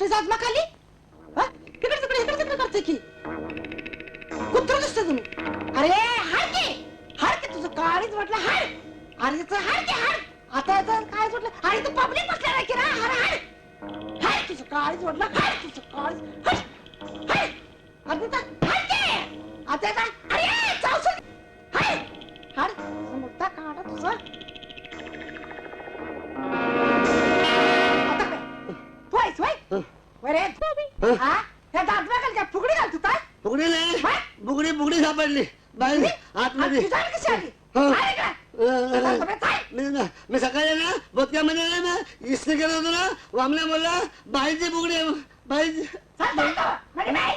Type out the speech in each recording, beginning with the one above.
बसतेस आज खाली? हा? तिकडे इकडे तिकडे करते की. कुत्र दिसते तुम्ही. अरे हाड की. हाड की तुझं काळीच म्हटलं हाड अरे तिचं हाड की हाड आता याचं काय म्हटलं आणि तू पब्लिक बसला नाही की रा? हाड हाड हाड तुझं काळीच म्हटलं हाड तुझं काळीच. हाड हाड अरे तिथं हाड की. आता याचा अरे चावसून हाड हाड मोठा काढा बरे हा? त्या का फुगडी काय नाही. काय? बुगडी बुगडी सापडली. बाहेर आतमध्ये. कशी आली? अं? मी ना- मी सकाळी ना बोधक्यामध्ये ना इस्त्री करत होतो ना बोलला बाईची बुगडी आहे. बाईची चल, चल, चल. म्हणजे बाईची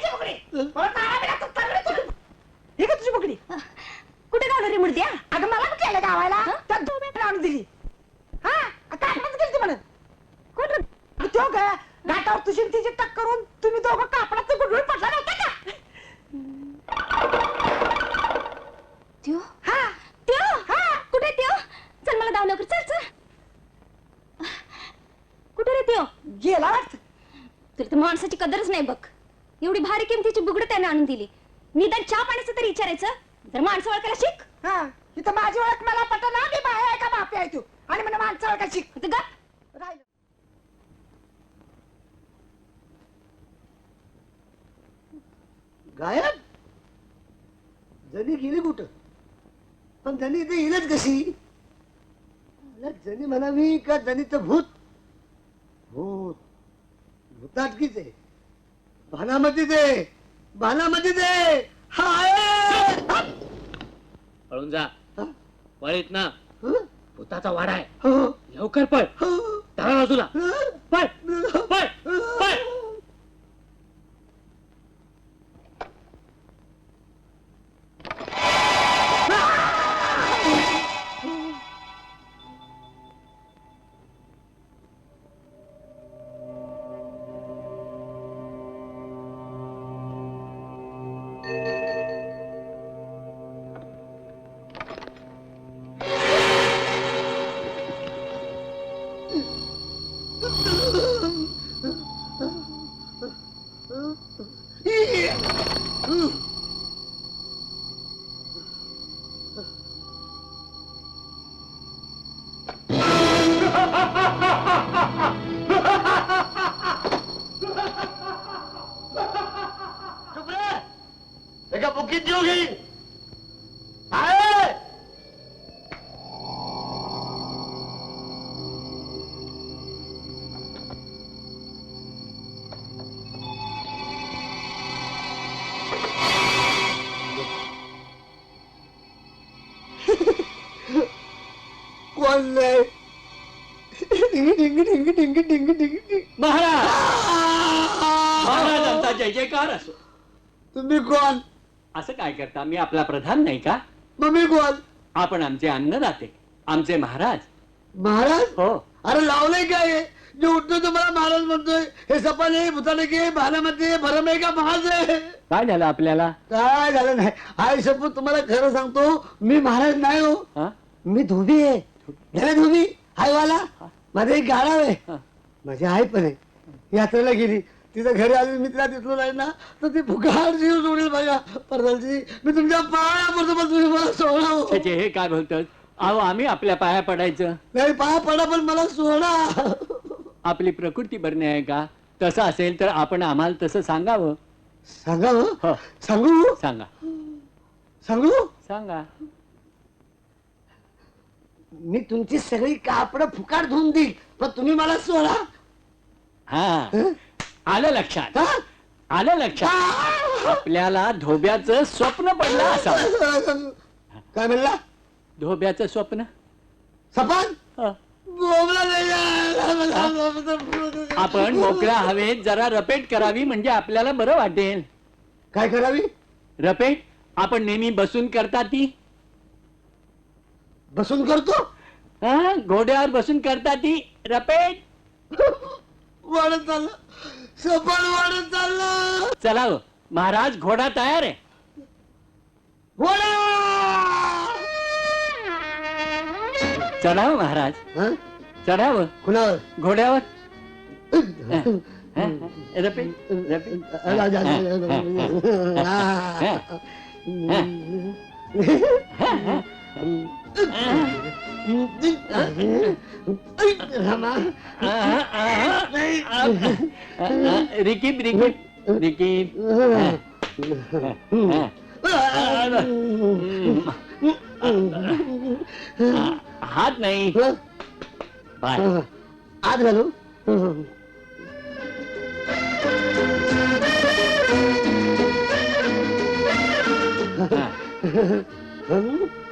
माणसाची कदरच नाही बघ. एवढी भारी किमतीची बुगड त्याने आणून दिली. निदान चहा पाण्याचं तरी विचारायचं. जर माणसं ओळखायला शिक. हा इथं माझी ओळख मला पटत ना मी बाय आहे का बापी आहे तू. आणि मला माणसं आता गप. राहिलं. गायब? जनी गेली कुठं? पण जनी इथे येईलच कशी? जनी म्हणावी का जनीचं भूत? भूत. भूताटकीच आहे. भानामतीच आहे. भानामतीच आहे. हाय! पळून जा. हा? पळीत ना. हं? भूताचा वाडा आहे. हो, लवकर पळ. हो, डाव्या बाजूला. हं? पळ पळ. う Daqui a pouquinho de alguém कोण नाही महाराज! महाराजांचा जय जयकार असो. तुम्ही कोण? असं काय करता? मी आपला प्रधान नाही का? मम्मी कोण? आपण आमचे अन्नदाते आमचे महाराज. महाराज? हो. अरे लावलंय काय हे? जे उठतो तो मला महाराज म्हणतोय. हे सपाने भुताने की भालामध्ये भरम आहे का महाज आहे काय झालं आपल्याला? काय झालं नाही? हाय शपथ तुम्हाला खरं सांगतो मी महाराज नाही हो. हा? मी धोबी आहे. गेला धोबी हाय वाला माझा एक गाडा आहे. हा. माझी आई पण आहे. यात्रेला गेली. तिचं घरी आली मी तिला दिसलो नाही ना तर ती फुकाट जीव सोडेल माझ्या परदालची मी तुमच्या पाया पडतो पण तुम्ही मला सोडा. हो. त्याचे हे काय बोलतात अहो आम्ही आपल्या पाया पडायचं. नाही पाया पडा पण मला सोडा. आपली प्रकृती बरणी आहे का? तसं असेल तर आपण आम्हाला तसं सांगावं. सांगा हो. हो. सांगू? सांगा. सांगू? सांगा. मी तुमची सगळी कापड फुकाट धुवून देईल पण तुम्ही मला सोडा. हा. हं? आलं लक्षात. हा? आलं लक्षात. आपल्याला धोब्याचं स्वप्न पडलं असावं. काय म्हणला? धोब्याचं स्वप्न? सपान? हं. बोबला नाही आपण मोकळ्या हवेत जरा रपेट करावी म्हणजे आपल्याला बरं वाटेल. काय करावी? रपेट? आपण नेहमी बसून करता ती? बसून करतो? हा घोड्यावर बसून करता ती रपेट. वाढत चाललं. सपान वाढत चाललं. चला हो, महाराज घोडा तयार आहे. घोडा! चढावं महाराज. हं? चढावं कुणावर? घोड्यावर. हा? जा, जा. हा. रामा रिकीप रिकीप रिकीप हात नाही. पाय आत घालू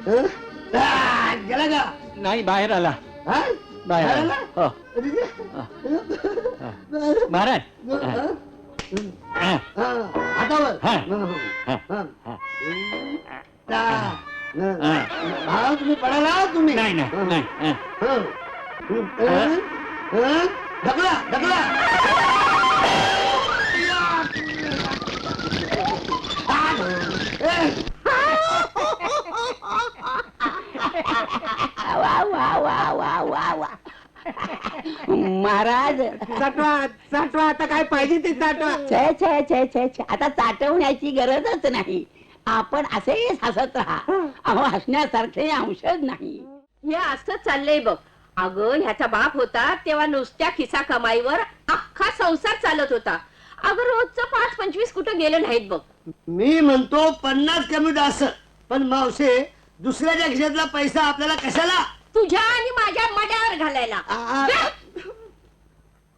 Huh? आ, गेला का नाही बाहेर आला हा? बाहेर आला आला? हो महाराज हा. हा, हातावर हा. हा, हा. हा. हा. हा. हा. हा, तुम्ही पडाला तुम्ही नाही नाही नाही हा. हा. हा. हा. ढकला ढकला वा वा वा वा वा वा महाराज. साठवा साठवा आता काय पाहिजे ते साठवा. छे छे छे छे छे. आता चाटवण्याची गरजच नाही. आपण असेच हसत राहा. अहो हसण्यासारखे औषध नाही. हे असं चाललंय बघ. अगं ह्याचा बाप होता तेव्हा नुसत्या खिसा कमाईवर अख्खा संसार चालत होता. अगं रोजचं पाच पंचवीस कुठं गेलं नाहीत बघ. मी म्हणतो पन्नास कमी जास्त. पण मावशे दुसऱ्याच्या खिशातला पैसा आपल्याला कशाला? तुझ्या आणि माझ्या मड्यावर घालायला. आ, आ,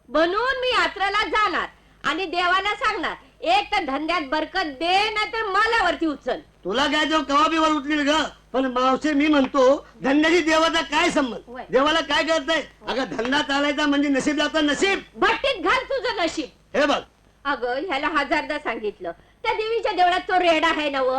म्हणून मी यात्रेला जाणार आणि देवाला सांगणार एक तर धंद्यात बरकत दे नाही तर मला वरती उचल. तुला काय तो कवा बी वर उठलेल ग? पण मावशे मी म्हणतो धंद्याची देवाचा काय संबंध? होय. देवाला काय करताय अगं धंदा चालायचा म्हणजे नशीब लागतं नशीब. भट्टीत घाल तुझं नशीब. हे बघ. अगं ह्याला हजारदा सांगितलं. त्या देवीच्या देवळात तो रेडा आहे नव.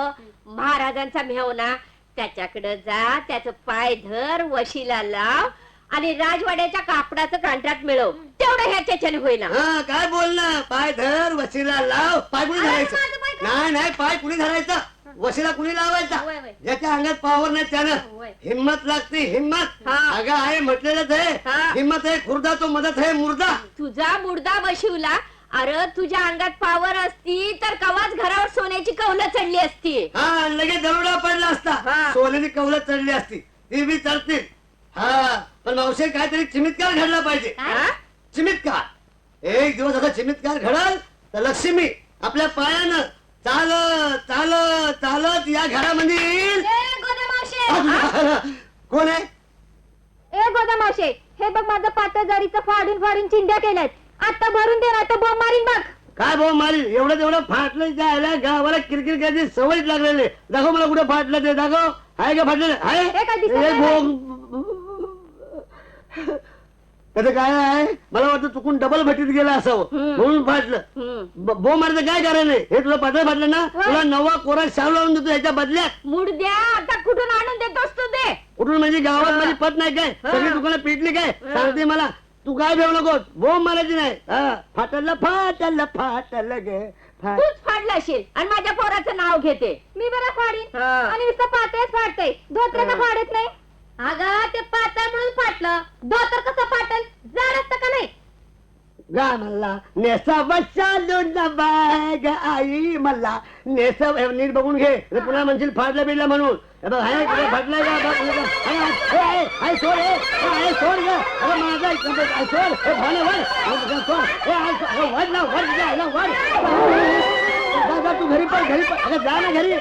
महाराजांचा मेहना त्याच्याकडे जा त्याचं पाय धर वशीला लाव आणि राजवाड्याच्या कापडाचं कॉन्ट्रॅक्ट मिळव. तेवढं ह्याच्याच्याने होईना. हा काय बोलणं? पाय धर वशीला लाव. पाय कुणी धरायचं? माझं पाय. नाही नाही पाय कुणी धरायचा? वशीला कुणी लावायचा? होय, होय. ज्याच्या अंगात पावर नाही त्यानं. होय. हिम्मत लागते हिम्मत. हा. अगं आहे म्हटलेलंच आहे. हिम्मत आहे खुर्दा तो मदत आहे मुर्दा. तुझा मुर्दा बशिवला. अरे तुझ्या अंगात पावर असती तर कौलं चढली असती. हा लगेच दरोडा पडला असता. हा. सोन्याची कवलं चढली असती. ती बी चढतील. हा पण मावशे काहीतरी चिमितकार घडला पाहिजे. हा? चिमितकार एक दिवस असा चिमितकार घडल तर लक्ष्मी आपल्या पायानं चालत चालत चालत या घरामध्ये येईल. कोण आहे? ए गोदामाशे हे बघ माझं पातळ जारीचं फाडून फाडून चिंध्या केल्यात. आता भरून दे ना तर बोंब मारीन बघ. काय भाऊ मारी एवढं तेवढं फाटलं जायला गावाला किरकिर करायची सवयच लागलेली. दाखव मला कुठे फाटलं ते दाखव. आहे का फाटलेलं आहे? हे काय दिसत नाही. भोग त्याचं काय आहे? मला वाटतं चुकून डबल भट्टीत गेला असावं. म्हणून फाटलं. हम्म. ब- बो मारायचं काय कारण आहे? हे तुला पातळ फाटलं ना? तुला नवा कोरा शाव लावून देतो याच्या बदल्यात. मुडद्या आता कुठून आणून देतोस तू दे कुठून म्हणजे गावात माझी पत नाही काय? सगळी दुकानं पेटली काय? सांगते मला. तू काय भेऊ नको बोंब मारायची नाही. हा. फाटलं फाटलं फाटलं गे. फाट तूच फाडला असेल आणि माझ्या पोराचं नाव घेते. मी बरं फाडीन. हा. आणि नुसतं पातळच फाडतंय धोत्र का फाडत नाही. अगं ते पातळ म्हणून फाटलं. धोतर कसं फाटल? जाड असतं का नाही? गा मला नेसा बाग आई मला नेसा हे नीट बघून घे. पुन्हा म्हणशील फाडलं बिडलं म्हणून. सोड सोड. ना, तू घरी पण घरी पण जा ना घरी.